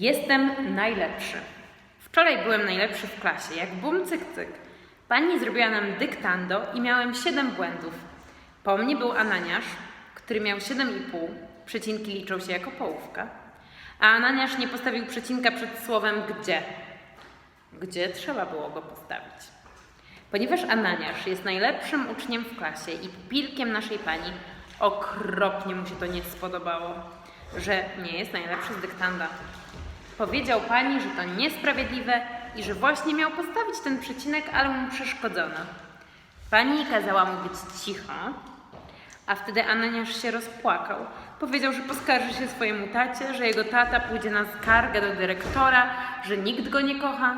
Jestem najlepszy. Wczoraj byłem najlepszy w klasie, jak bum cyk cyk. Pani zrobiła nam dyktando i miałem 7 błędów. Po mnie był Ananiasz, który miał 7,5, przecinki liczą się jako połówka, a Ananiasz nie postawił przecinka przed słowem gdzie. Gdzie trzeba było go postawić. Ponieważ Ananiasz jest najlepszym uczniem w klasie i pupilkiem naszej pani, okropnie mu się to nie spodobało, że nie jest najlepszy z dyktanda. Powiedział pani, że to niesprawiedliwe i że właśnie miał postawić ten przecinek, ale mu przeszkodzono. Pani kazała mu być cicho, a wtedy Ananiasz się rozpłakał. Powiedział, że poskarży się swojemu tacie, że jego tata pójdzie na skargę do dyrektora, że nikt go nie kocha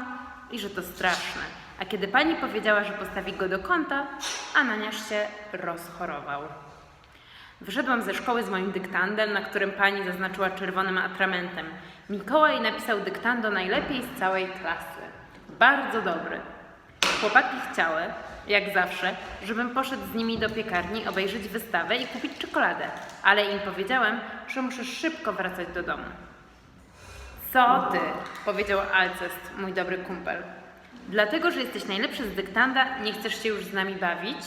i że to straszne. A kiedy pani powiedziała, że postawi go do kąta, Ananiasz się rozchorował. Wyszedłam ze szkoły z moim dyktandem, na którym pani zaznaczyła czerwonym atramentem. Mikołaj napisał dyktando najlepiej z całej klasy. Bardzo dobry. Chłopaki chciały, jak zawsze, żebym poszedł z nimi do piekarni obejrzeć wystawę i kupić czekoladę, ale im powiedziałem, że muszę szybko wracać do domu. Co ty? powiedział Alcest, mój dobry kumpel. Dlatego, że jesteś najlepszy z dyktanda, nie chcesz się już z nami bawić?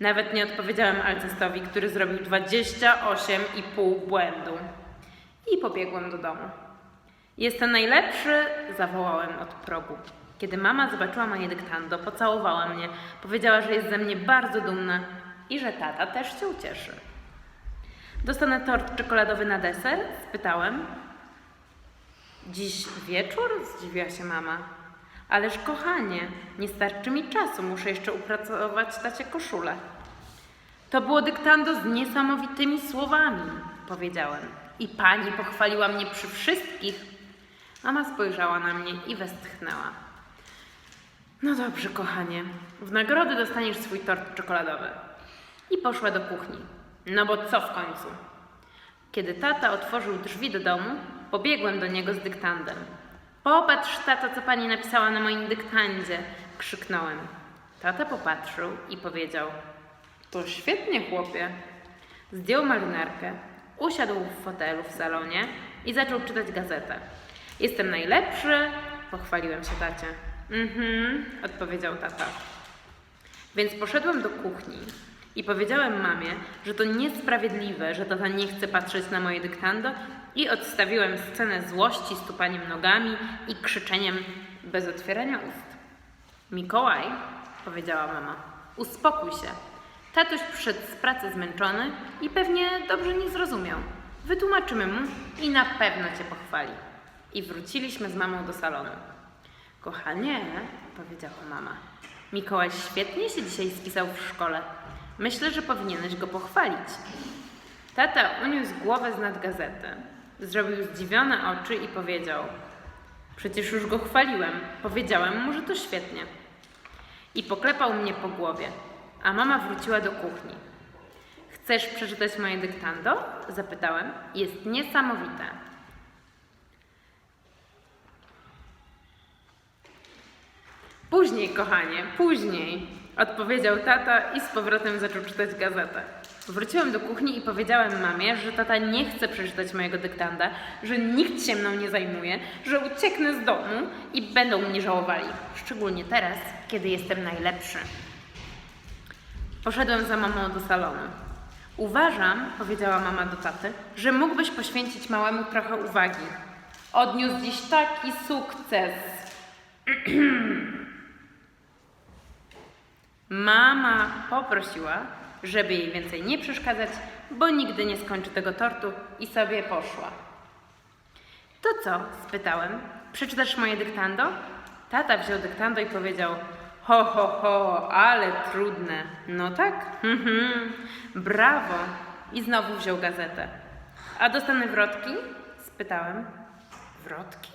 Nawet nie odpowiedziałem Alcestowi, który zrobił 28,5 błędu. I pobiegłem do domu. Jestem najlepszy, zawołałem od progu. Kiedy mama zobaczyła moje dyktando, pocałowała mnie, powiedziała, że jest ze mnie bardzo dumna i że tata też się ucieszy. Dostanę tort czekoladowy na deser? spytałem. Dziś wieczór? zdziwiła się mama. Ależ kochanie, nie starczy mi czasu, muszę jeszcze upracować tacie koszulę. To było dyktando z niesamowitymi słowami, powiedziałem. I pani pochwaliła mnie przy wszystkich. Mama spojrzała na mnie i westchnęła. No dobrze, kochanie. W nagrodę dostaniesz swój tort czekoladowy. I poszła do kuchni. No bo co w końcu? Kiedy tata otworzył drzwi do domu, pobiegłem do niego z dyktandem. Popatrz, tato, co pani napisała na moim dyktandzie, krzyknąłem. Tata popatrzył i powiedział: To świetnie, chłopie. Zdjął marynarkę, usiadł w fotelu w salonie i zaczął czytać gazetę. Jestem najlepszy, pochwaliłem się tacie. Mhm, odpowiedział tata. Więc poszedłem do kuchni i powiedziałem mamie, że to niesprawiedliwe, że tata nie chce patrzeć na moje dyktando i odstawiłem scenę złości stupaniem nogami i krzyczeniem bez otwierania ust. Mikołaj, powiedziała mama, uspokój się. Tatuś przyszedł z pracy zmęczony i pewnie dobrze nie zrozumiał. Wytłumaczymy mu i na pewno cię pochwali. I wróciliśmy z mamą do salonu. Kochanie, powiedziała mama, Mikołaj świetnie się dzisiaj spisał w szkole. Myślę, że powinieneś go pochwalić. Tata uniósł głowę z nad gazety, zrobił zdziwione oczy i powiedział: Przecież już go chwaliłem, powiedziałem mu, że to świetnie. I poklepał mnie po głowie, a mama wróciła do kuchni. Chcesz przeczytać moje dyktando? Zapytałem. Jest niesamowite. Później, kochanie, później, odpowiedział tata i z powrotem zaczął czytać gazetę. Wróciłem do kuchni i powiedziałem mamie, że tata nie chce przeczytać mojego dyktanda, że nikt się mną nie zajmuje, że ucieknę z domu i będą mnie żałowali. Szczególnie teraz, kiedy jestem najlepszy. Poszedłem za mamą do salonu. Uważam, powiedziała mama do taty, że mógłbyś poświęcić małemu trochę uwagi. Odniósł dziś taki sukces. Mama poprosiła, żeby jej więcej nie przeszkadzać, bo nigdy nie skończy tego tortu i sobie poszła. To co? spytałem. Przeczytasz moje dyktando? Tata wziął dyktando i powiedział: Ho, ho, ho, ale trudne. No tak? Mhm. Brawo. I znowu wziął gazetę. A dostanę wrotki? spytałem. Wrotki?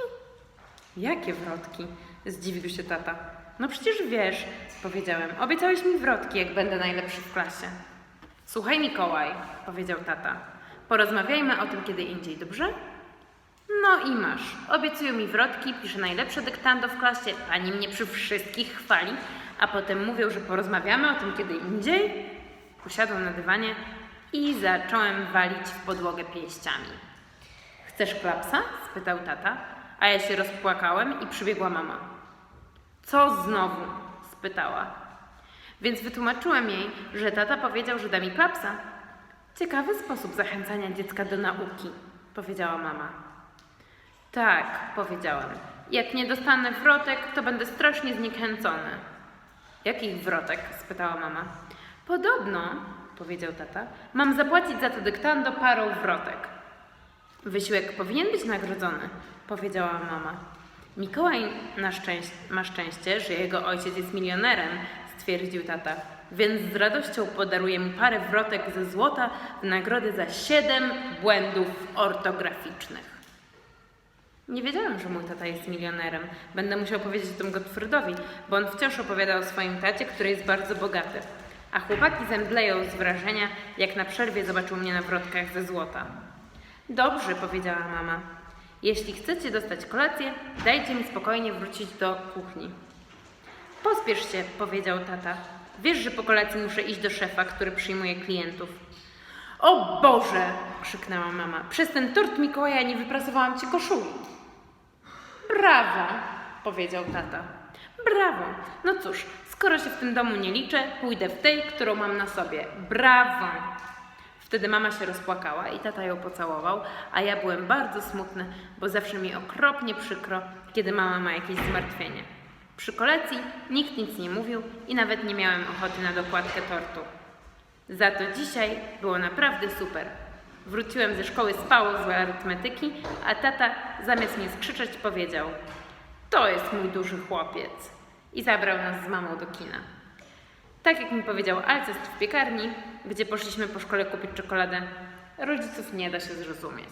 Jakie wrotki? Zdziwił się tata. No przecież wiesz, powiedziałem. Obiecałeś mi wrotki, jak będę najlepszy w klasie. Słuchaj, Mikołaj, powiedział tata. Porozmawiajmy o tym kiedy indziej, dobrze? No i masz. Obiecują mi wrotki, piszę najlepsze dyktando w klasie, pani mnie przy wszystkich chwali, a potem mówią, że porozmawiamy o tym kiedy indziej. Usiadłem na dywanie i zacząłem walić w podłogę pięściami. Chcesz klapsa? spytał tata, a ja się rozpłakałem i przybiegła mama. Co znowu? spytała. Więc wytłumaczyłem jej, że tata powiedział, że da mi klapsa. Ciekawy sposób zachęcania dziecka do nauki, powiedziała mama. Tak, powiedziałem. Jak nie dostanę wrotek, to będę strasznie zniechęcony. Jakich wrotek? spytała mama. Podobno, powiedział tata, mam zapłacić za to dyktando parą wrotek. Wysiłek powinien być nagrodzony, powiedziała mama. Mikołaj na ma szczęście, że jego ojciec jest milionerem, stwierdził tata, więc z radością podaruje mu parę wrotek ze złota w nagrodę za siedem błędów ortograficznych. Nie wiedziałem, że mój tata jest milionerem. Będę musiał powiedzieć o tym Gottfriedowi, bo on wciąż opowiada o swoim tacie, który jest bardzo bogaty. A chłopaki zemdleją z wrażenia, jak na przerwie zobaczył mnie na wrotkach ze złota. Dobrze, powiedziała mama. Jeśli chcecie dostać kolację, dajcie mi spokojnie wrócić do kuchni. Pospiesz się, powiedział tata. Wiesz, że po kolacji muszę iść do szefa, który przyjmuje klientów. O Boże! krzyknęła mama. Przez ten tort Mikołaja nie wyprasowałam ci koszuli. Brawo, powiedział tata. Brawo. No cóż, skoro się w tym domu nie liczę, pójdę w tej, którą mam na sobie. Brawo. Wtedy mama się rozpłakała i tata ją pocałował, a ja byłem bardzo smutny, bo zawsze mi okropnie przykro, kiedy mama ma jakieś zmartwienie. Przy kolacji nikt nic nie mówił i nawet nie miałem ochoty na dokładkę tortu. Za to dzisiaj było naprawdę super. Wróciłem ze szkoły z pałą z arytmetyki, a tata zamiast mnie skrzyczeć powiedział To jest mój duży chłopiec. I zabrał nas z mamą do kina. Tak jak mi powiedział Alcest w piekarni, gdzie poszliśmy po szkole kupić czekoladę, rodziców nie da się zrozumieć.